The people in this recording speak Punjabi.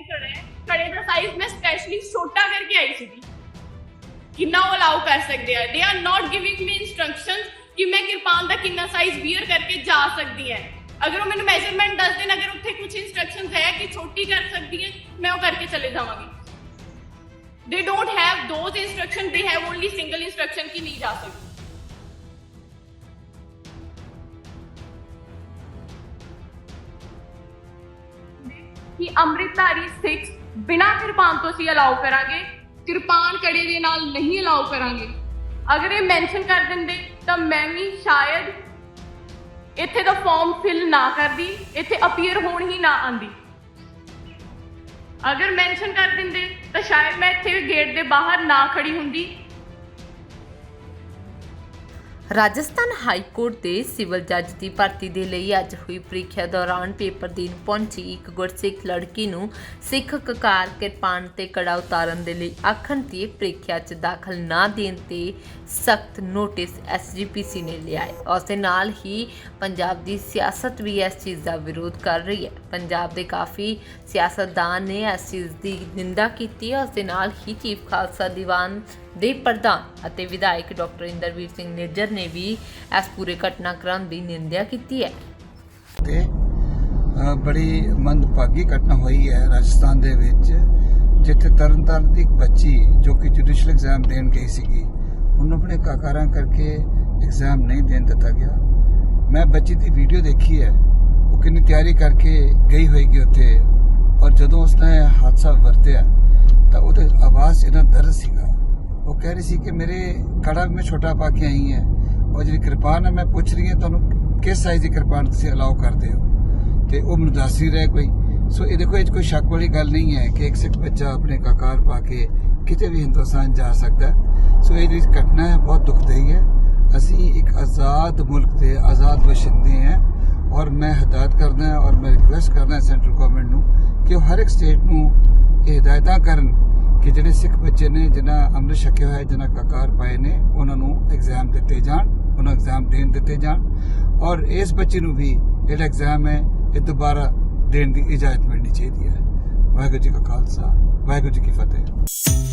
ਇਹ ਕੜਾ ਹੈ ਕੜੇ ਦਾ ਸਾਈਜ਼ ਮੈਂ ਸਪੈਸ਼ਲੀ ਛੋਟਾ ਕਰਕੇ ਆਈ ਸੀਗੀ ਕਿੰਨਾ ਉਹ ਅਲਾਉ ਕਰ ਸਕਦੇ ਆ they are not giving me instructions ਕਿ ਮੈਂ ਕਿਰਪਾਨ ਦਾ ਕਿੰਨਾ ਸਾਈਜ਼ ਵੀਅਰ ਕਰਕੇ ਜਾ ਸਕਦੀ ਹੈ ਅਗਰ ਉਹ ਮੈਨੂੰ ਮੈਜ਼ਰਮੈਂਟ ਦੱਸ ਦੇਣ ਅਗਰ ਉੱਥੇ ਕੁਝ ਇਨਸਟਰਕਸ਼ਨਸ ਹੈ ਕਿ ਛੋਟੀ ਕਰ ਸਕਦੀ ਹੈ ਮੈਂ ਉਹ ਕਰਕੇ ਚਲੇ ਜਾਵਾਂਗੀ they don't have those instructions, they have only single instruction ਕਿ ਨਹੀਂ ਜਾ ਸਕਦੀ ਕਿ ਅੰਮ੍ਰਿਤਧਾਰੀ ਸਿੱਖ ਬਿਨਾਂ ਕਿਰਪਾਨ ਤੋਂ ਅਸੀਂ ਅਲਾਉ ਕਰਾਂਗੇ, ਕਿਰਪਾਨ ਕੜੇ ਦੇ ਨਾਲ ਨਹੀਂ ਅਲਾਉ ਕਰਾਂਗੇ। ਅਗਰ ਇਹ ਮੈਂਸ਼ਨ ਕਰ ਦਿੰਦੇ, ਤਾਂ ਮੈਂ ਵੀ ਸ਼ਾਇਦ ਇੱਥੇ ਦਾ ਫਾਰਮ ਫਿਲ ਨਾ ਕਰਦੀ, ਇੱਥੇ ਅਪੀਅਰ ਹੋਣ ਹੀ ਨਾ ਆਂਦੀ। ਅਗਰ ਮੈਂਸ਼ਨ ਕਰ ਦਿੰਦੇ, ਤਾਂ ਸ਼ਾਇਦ ਮੈਂ ਇੱਥੇ ਗੇਟ ਦੇ ਬਾਹਰ ਨਾ ਖੜੀ ਹੁੰਦੀ। ਰਾਜਸਥਾਨ ਹਾਈ ਕੋਰਟ ਦੇ ਸਿਵਲ ਜੱਜ ਦੀ ਭਰਤੀ ਦੇ ਲਈ ਅੱਜ ਹੋਈ ਪ੍ਰੀਖਿਆ ਦੌਰਾਨ ਪੇਪਰ ਦੇਣ ਪਹੁੰਚੀ ਇੱਕ ਗੁਰਸਿੱਖ ਲੜਕੀ ਨੂੰ ਸਿੱਖ ਕਕਾਰ ਕਿਰਪਾਨ ਤੇ ਕੜਾ ਉਤਾਰਨ ਦੇ ਲਈ ਆਖਣ ਤੇ ਪ੍ਰੀਖਿਆ 'ਚ ਦਾਖਲ ਨਾ ਦੇਣ ਤੇ ਸਖਤ ਨੋਟਿਸ ਐਸਜੀਪੀਸੀ ਨੇ ਲਿਆ ਹੈ। ਉਸ ਦੇ ਨਾਲ ਹੀ ਪੰਜਾਬ ਦੀ ਸਿਆਸਤ ਵੀ ਇਸ ਚੀਜ਼ ਦਾ ਵਿਰੋਧ ਕਰ ਰਹੀ ਹੈ। ਪੰਜਾਬ ਦੇ ਕਾਫੀ ਸਿਆਸਤਦਾਨ ਨੇ ਇਸ ਚੀਜ਼ ਦੀ ਨਿੰਦਾ ਕੀਤੀ ਹੈ। ਉਸ ਦੇ ਨਾਲ ਹੀ ਚੀਫ ਖਾਲਸਾ ਦੀਵਾਨ ਦੇ ਪ੍ਰਧਾਨ ਅਤੇ ਵਿਧਾਇਕ ਡਾਕਟਰ ਇੰਦਰਵੀਰ ਸਿੰਘ ਨਿੱਜਰ ਨੇ ਵੀ ਇਸ ਪੂਰੇ ਘਟਨਾਕ੍ਰਮ ਦੀ ਨਿੰਦਿਆ ਕੀਤੀ ਹੈ। ਤੇ ਬੜੀ ਮੰਦਭਾਗੀ ਘਟਨਾ ਹੋਈ ਹੈ ਰਾਜਸਥਾਨ ਦੇ ਵਿੱਚ, ਜਿੱਥੇ ਤਰਨਤਾਰਨ ਦੀ ਇੱਕ ਬੱਚੀ ਜੋ ਕਿ ਜੁਡੀਸ਼ੀਅਲ ਐਗਜ਼ਾਮ ਦੇਣ ਗਈ ਸੀਗੀ, ਉਹਨੂੰ ਆਪਣੇ ਕਾਕਾਰਾਂ ਕਰਕੇ ਐਗਜ਼ਾਮ ਨਹੀਂ ਦੇਣ ਦਿੱਤਾ ਗਿਆ। ਮੈਂ ਬੱਚੀ ਦੀ ਵੀਡੀਓ ਦੇਖੀ ਹੈ, ਉਹ ਕਿੰਨੀ ਤਿਆਰੀ ਕਰਕੇ ਗਈ ਹੋਏਗੀ ਉੱਥੇ, ਔਰ ਜਦੋਂ ਉਸਨੇ ਹਾਦਸਾ ਵਰਤਿਆ, ਤਾਂ ਉਹਦੇ ਆਵਾਜ਼ 'ਚ ਦਰਦ ਸੀ ਉਹ ਕਹਿ ਰਹੀ ਸੀ ਕਿ ਮੇਰੇ ਕੜਾ ਵੀ ਮੈਂ ਛੋਟਾ ਪਾ ਕੇ ਆਈ ਹੈ। ਔਰ ਜਿਹੜੀ ਕਿਰਪਾਨ ਹੈ ਮੈਂ ਪੁੱਛ ਰਹੀ ਹਾਂ, ਤੁਹਾਨੂੰ ਕਿਸ ਸਾਈਜ਼ ਦੀ ਕਿਰਪਾਨ ਤੁਸੀਂ ਅਲਾਉ ਕਰਦੇ ਹੋ? ਤੇ ਉਹ ਮੈਨੂੰ ਦੱਸ ਹੀ ਰਿਹਾ ਕੋਈ। ਸੋ ਇਹ ਦੇਖੋ, ਇਹ 'ਚ ਕੋਈ ਸ਼ੱਕ ਵਾਲੀ ਗੱਲ ਨਹੀਂ ਹੈ ਕਿ ਇੱਕ ਸਿੱਖ ਬੱਚਾ ਆਪਣੇ ਕਾਕਾਰ ਪਾ ਕੇ ਕਿਤੇ ਵੀ ਹਿੰਦੁਸਤਾਨ ਜਾ ਸਕਦਾ ਸੋ ਇਹ ਜਿਹੜੀ ਘਟਨਾ ਹੈ, ਬਹੁਤ ਦੁਖਦਾਈ ਹੈ। ਅਸੀਂ ਇੱਕ ਆਜ਼ਾਦ ਮੁਲਕ ਦੇ ਆਜ਼ਾਦ ਵਸਿੰਦੇ ਹਾਂ ਔਰ ਮੈਂ ਹਦਾਇਤ ਕਰਦਾ ਔਰ ਮੈਂ ਰਿਕੁਐਸਟ ਕਰਦਾ ਸੈਂਟਰਲ ਗਵਰਨਮੈਂਟ ਨੂੰ ਕਿ ਉਹ ਹਰ ਇੱਕ ਸਟੇਟ ਨੂੰ ਇਹ ਹਦਾਇਤਾਂ ਕਰਨ ਕਿ ਜਿਹੜੇ ਸਿੱਖ ਬੱਚੇ ਨੇ, ਜਿਨ੍ਹਾਂ ਅੰਮ੍ਰਿਤ ਛਕਿਆ ਹੋਇਆ ਜਿਨ੍ਹਾਂ ਕਕਾਰ ਪਾਏ ਨੇ, ਉਹਨਾਂ ਨੂੰ ਐਗਜ਼ਾਮ ਦਿੱਤੇ ਜਾਣ, ਉਹਨਾਂ ਨੂੰ ਐਗਜ਼ਾਮ ਦੇਣ ਦਿੱਤੇ ਜਾਣ ਔਰ ਇਸ ਬੱਚੇ ਨੂੰ ਵੀ ਜਿਹੜਾ ਐਗਜ਼ਾਮ ਹੈ, ਇਹ ਦੁਬਾਰਾ ਦੇਣ ਦੀ ਇਜਾਜ਼ਤ ਮਿਲਣੀ ਚਾਹੀਦੀ ਹੈ। ਵਾਹਿਗੁਰੂ ਜੀ ਕਾ ਖਾਲਸਾ, ਵਾਹਿਗੁਰੂ ਜੀ ਕੀ ਫਤਿਹ।